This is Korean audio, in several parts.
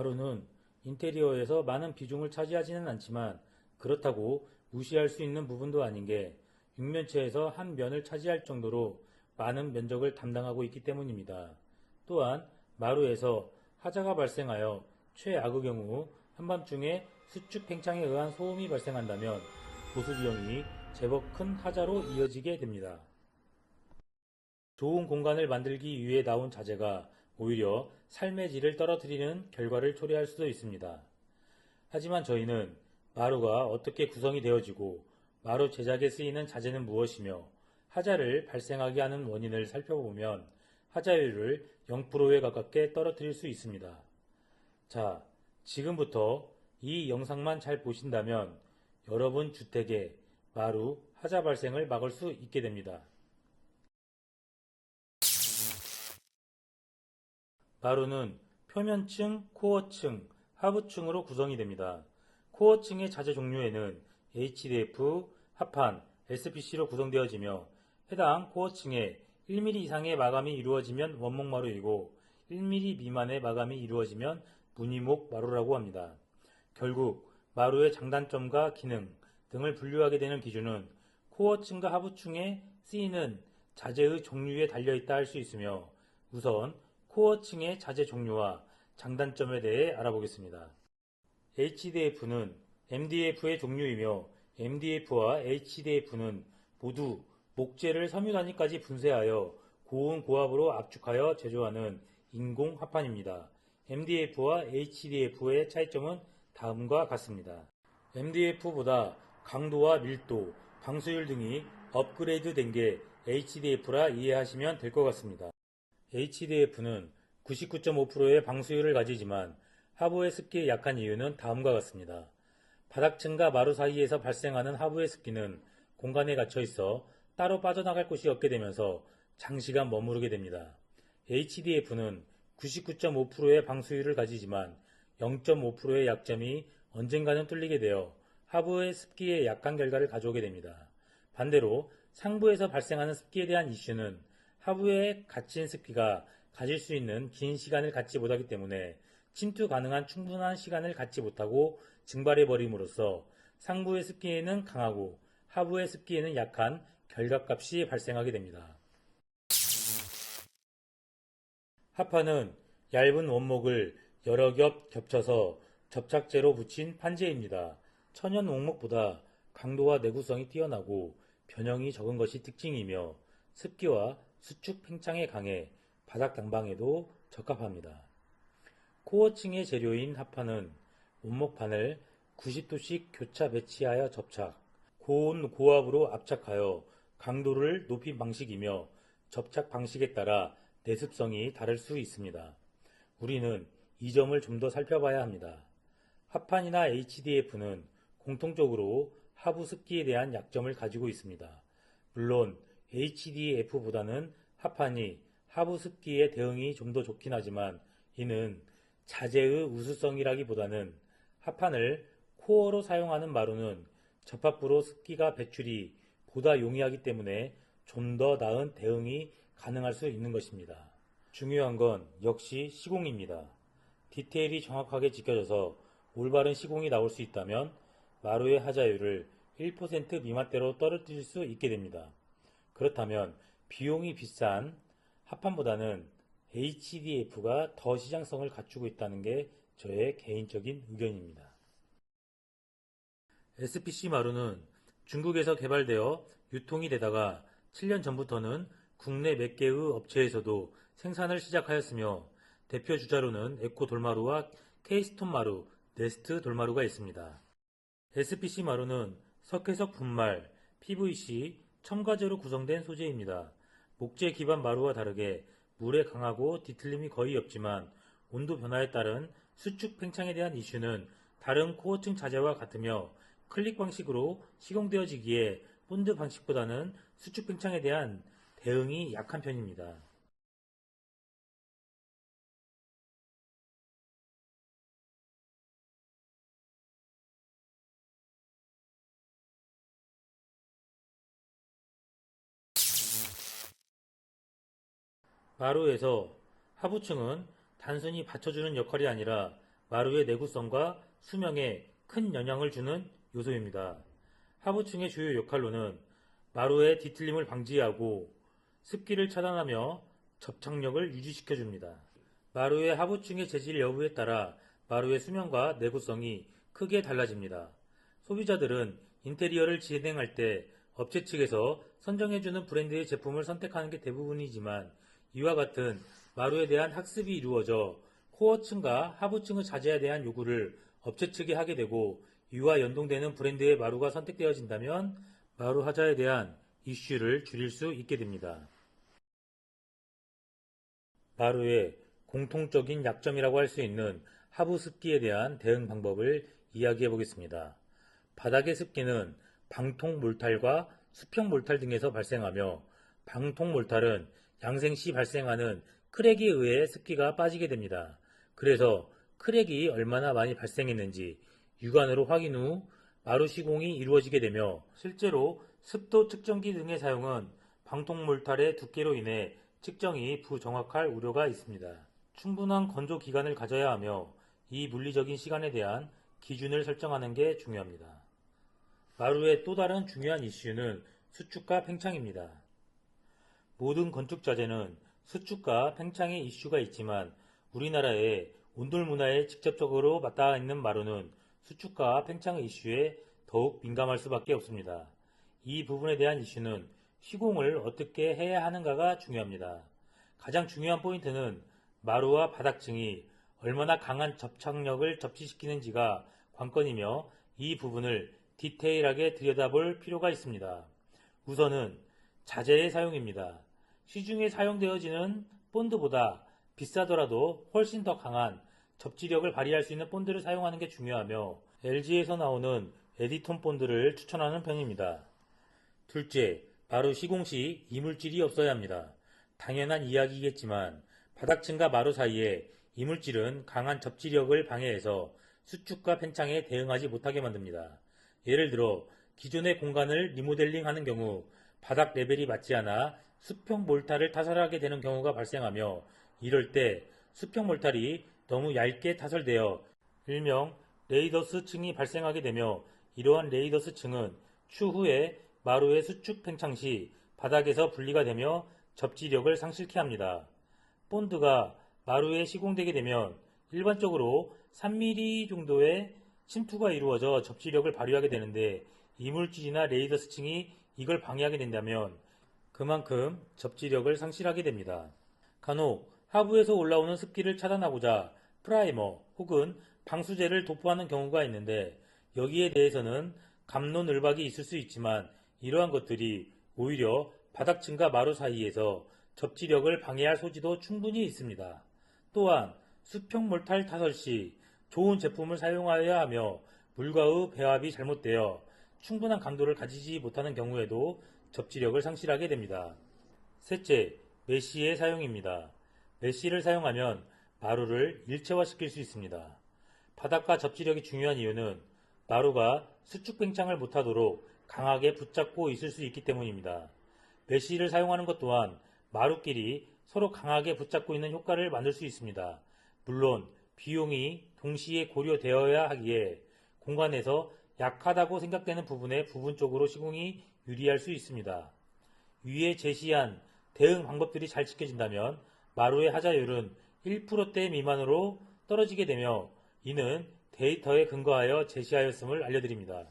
마루는 인테리어에서 많은 비중을 차지하지는 않지만 그렇다고 무시할 수 있는 부분도 아닌 게 육면체에서 한 면을 차지할 정도로 많은 면적을 담당하고 있기 때문입니다. 또한 마루에서 하자가 발생하여 최악의 경우 한밤중에 수축 팽창에 의한 소음이 발생한다면 보수 비용이 제법 큰 하자로 이어지게 됩니다. 좋은 공간을 만들기 위해 나온 자재가 오히려 삶의 질을 떨어뜨리는 결과를 초래할 수도 있습니다. 하지만 저희는 마루가 어떻게 구성이 되어지고 마루 제작에 쓰이는 자재는 무엇이며 하자를 발생하게 하는 원인을 살펴보면 하자율을 0%에 가깝게 떨어뜨릴 수 있습니다. 자, 지금부터 이 영상만 잘 보신다면 여러분 주택에 마루 하자 발생을 막을 수 있게 됩니다. 마루는 표면층, 코어층, 하부층으로 구성이 됩니다. 코어층의 자재 종류에는 HDF, 합판, SPC로 구성되어지며 해당 코어층에 1mm 이상의 마감이 이루어지면 원목 마루이고 1mm 미만의 마감이 이루어지면 무늬목 마루라고 합니다. 결국 마루의 장단점과 기능 등을 분류하게 되는 기준은 코어층과 하부층에 쓰이는 자재의 종류에 달려있다 할 수 있으며 우선 코어층의 자재 종류와 장단점에 대해 알아보겠습니다. HDF는 MDF의 종류이며 MDF와 HDF는 모두 목재를 섬유 단위까지 분쇄하여 고온 고압으로 압축하여 제조하는 인공 합판입니다. MDF와 HDF의 차이점은 다음과 같습니다. MDF보다 강도와 밀도, 방수율 등이 업그레이드 된 게 HDF라 이해하시면 될 것 같습니다. HDF는 99.5%의 방수율을 가지지만 하부의 습기에 약한 이유는 다음과 같습니다. 바닥층과 마루 사이에서 발생하는 하부의 습기는 공간에 갇혀 있어 따로 빠져나갈 곳이 없게 되면서 장시간 머무르게 됩니다. HDF는 99.5%의 방수율을 가지지만 0.5%의 약점이 언젠가는 뚫리게 되어 하부의 습기에 약한 결과를 가져오게 됩니다. 반대로 상부에서 발생하는 습기에 대한 이슈는 하부에 갇힌 습기가 가질 수 있는 긴 시간을 갖지 못하기 때문에 침투 가능한 충분한 시간을 갖지 못하고 증발해 버림으로써 상부의 습기에는 강하고 하부의 습기에는 약한 결과값이 발생하게 됩니다. 합판은 얇은 원목을 여러 겹 겹쳐서 접착제로 붙인 판재입니다. 천연 원목보다 강도와 내구성이 뛰어나고 변형이 적은 것이 특징이며 습기와 수축 팽창에 강해 바닥 당방에도 적합합니다. 코어층의 재료인 합판은 원목판을 90도씩 교차 배치하여 접착, 고온 고압으로 압착하여 강도를 높인 방식이며 접착 방식에 따라 내습성이 다를 수 있습니다. 우리는 이 점을 좀 더 살펴봐야 합니다. 합판이나 HDF는 공통적으로 하부 습기에 대한 약점을 가지고 있습니다. 물론 HDF보다는 합판이 하부 습기에 대응이 좀 더 좋긴 하지만 이는 자재의 우수성이라기보다는 합판을 코어로 사용하는 마루는 접합부로 습기가 배출이 보다 용이하기 때문에 좀 더 나은 대응이 가능할 수 있는 것입니다. 중요한 건 역시 시공입니다. 디테일이 정확하게 지켜져서 올바른 시공이 나올 수 있다면 마루의 하자율을 1% 미만대로 떨어뜨릴 수 있게 됩니다. 그렇다면 비용이 비싼 합판보다는 HDF가 더 시장성을 갖추고 있다는 게 저의 개인적인 의견입니다. SPC 마루는 중국에서 개발되어 유통이 되다가 7년 전부터는 국내 몇 개의 업체에서도 생산을 시작하였으며 대표 주자로는 에코 돌마루와 케이스톤 마루, 네스트 돌마루가 있습니다. SPC 마루는 석회석 분말, PVC, 첨가제로 구성된 소재입니다. 목재 기반 마루와 다르게 물에 강하고 뒤틀림이 거의 없지만 온도 변화에 따른 수축 팽창에 대한 이슈는 다른 코어층 자재와 같으며 클릭 방식으로 시공되어지기에 본드 방식보다는 수축 팽창에 대한 대응이 약한 편입니다. 마루에서 하부층은 단순히 받쳐주는 역할이 아니라 마루의 내구성과 수명에 큰 영향을 주는 요소입니다. 하부층의 주요 역할로는 마루의 뒤틀림을 방지하고 습기를 차단하며 접착력을 유지시켜 줍니다. 마루의 하부층의 재질 여부에 따라 마루의 수명과 내구성이 크게 달라집니다. 소비자들은 인테리어를 진행할 때 업체 측에서 선정해주는 브랜드의 제품을 선택하는 게 대부분이지만 이와 같은 마루에 대한 학습이 이루어져 코어층과 하부층의 자재에 대한 요구를 업체 측이 하게 되고 이와 연동되는 브랜드의 마루가 선택되어진다면 마루 하자에 대한 이슈를 줄일 수 있게 됩니다. 마루의 공통적인 약점이라고 할 수 있는 하부 습기에 대한 대응 방법을 이야기해 보겠습니다. 바닥의 습기는 방통 몰탈과 수평 몰탈 등에서 발생하며 방통 몰탈은 양생 시 발생하는 크랙에 의해 습기가 빠지게 됩니다. 그래서 크랙이 얼마나 많이 발생했는지 육안으로 확인 후 마루 시공이 이루어지게 되며 실제로 습도 측정기 등의 사용은 방통 몰탈의 두께로 인해 측정이 부정확할 우려가 있습니다. 충분한 건조 기간을 가져야 하며 이 물리적인 시간에 대한 기준을 설정하는 게 중요합니다. 마루의 또 다른 중요한 이슈는 수축과 팽창입니다. 모든 건축 자재는 수축과 팽창의 이슈가 있지만 우리나라의 온돌 문화에 직접적으로 맞닿아 있는 마루는 수축과 팽창의 이슈에 더욱 민감할 수밖에 없습니다. 이 부분에 대한 이슈는 시공을 어떻게 해야 하는가가 중요합니다. 가장 중요한 포인트는 마루와 바닥층이 얼마나 강한 접착력을 접지시키는지가 관건이며 이 부분을 디테일하게 들여다볼 필요가 있습니다. 우선은 자재의 사용입니다. 시중에 사용되어지는 본드보다 비싸더라도 훨씬 더 강한 접지력을 발휘할 수 있는 본드를 사용하는 게 중요하며 LG에서 나오는 에디톤 본드를 추천하는 편입니다. 둘째, 마루 시공 시 이물질이 없어야 합니다. 당연한 이야기겠지만 바닥층과 마루 사이에 이물질은 강한 접지력을 방해해서 수축과 팽창에 대응하지 못하게 만듭니다. 예를 들어 기존의 공간을 리모델링 하는 경우 바닥 레벨이 맞지 않아 수평 몰탈을 타설하게 되는 경우가 발생하며 이럴 때 수평 몰탈이 너무 얇게 타설되어 일명 레이더스 층이 발생하게 되며 이러한 레이더스 층은 추후에 마루의 수축 팽창 시 바닥에서 분리가 되며 접지력을 상실케 합니다. 본드가 마루에 시공되게 되면 일반적으로 3mm 정도의 침투가 이루어져 접지력을 발휘하게 되는데 이물질이나 레이더스 층이 이걸 방해하게 된다면 그만큼 접지력을 상실하게 됩니다. 간혹 하부에서 올라오는 습기를 차단하고자 프라이머 혹은 방수제를 도포하는 경우가 있는데 여기에 대해서는 감론 을박이 있을 수 있지만 이러한 것들이 오히려 바닥층과 마루 사이에서 접지력을 방해할 소지도 충분히 있습니다. 또한 수평 몰탈 타설 시 좋은 제품을 사용하여야 하며 물과의 배합이 잘못되어 충분한 강도를 가지지 못하는 경우에도 접지력을 상실하게 됩니다. 셋째, 메쉬의 사용입니다. 메쉬를 사용하면 마루를 일체화시킬 수 있습니다. 바닥과 접지력이 중요한 이유는 마루가 수축 팽창을 못하도록 강하게 붙잡고 있을 수 있기 때문입니다. 메쉬를 사용하는 것 또한 마루끼리 서로 강하게 붙잡고 있는 효과를 만들 수 있습니다. 물론 비용이 동시에 고려되어야 하기에 공간에서 약하다고 생각되는 부분에 부분적으로 시공이 유리할 수 있습니다. 위에 제시한 대응 방법들이 잘 지켜진다면 마루의 하자율은 1%대 미만으로 떨어지게 되며 이는 데이터에 근거하여 제시하였음을 알려드립니다.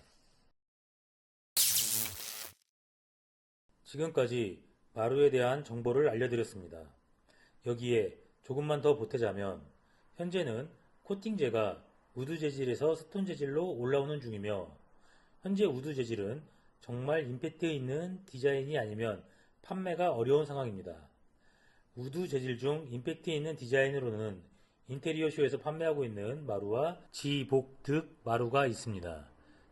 지금까지 마루에 대한 정보를 알려드렸습니다. 여기에 조금만 더 보태자면 현재는 코팅제가 우드 재질에서 스톤 재질로 올라오는 중이며 현재 우드 재질은 정말 임팩트 있는 디자인이 아니면 판매가 어려운 상황입니다. 우드 재질 중 임팩트 있는 디자인으로는 인테리어 쇼에서 판매하고 있는 마루와 지복득 마루가 있습니다.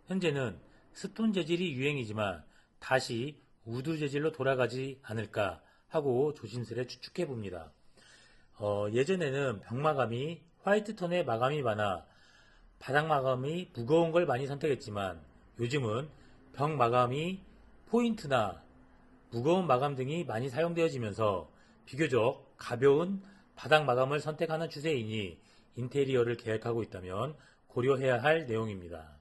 현재는 스톤 재질이 유행이지만 다시 우드 재질로 돌아가지 않을까 하고 조심스레 추측해 봅니다. 어, 예전에는 벽 마감이 화이트 톤의 마감이 많아 바닥 마감이 무거운 걸 많이 선택했지만 요즘은 벽 마감이 포인트나 무거운 마감 등이 많이 사용되어지면서 비교적 가벼운 바닥 마감을 선택하는 추세이니 인테리어를 계획하고 있다면 고려해야 할 내용입니다.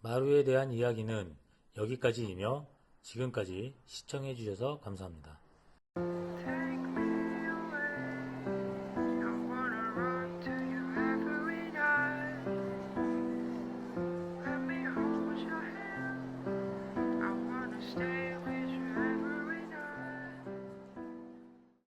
마루에 대한 이야기는 여기까지이며 지금까지 시청해 주셔서 감사합니다.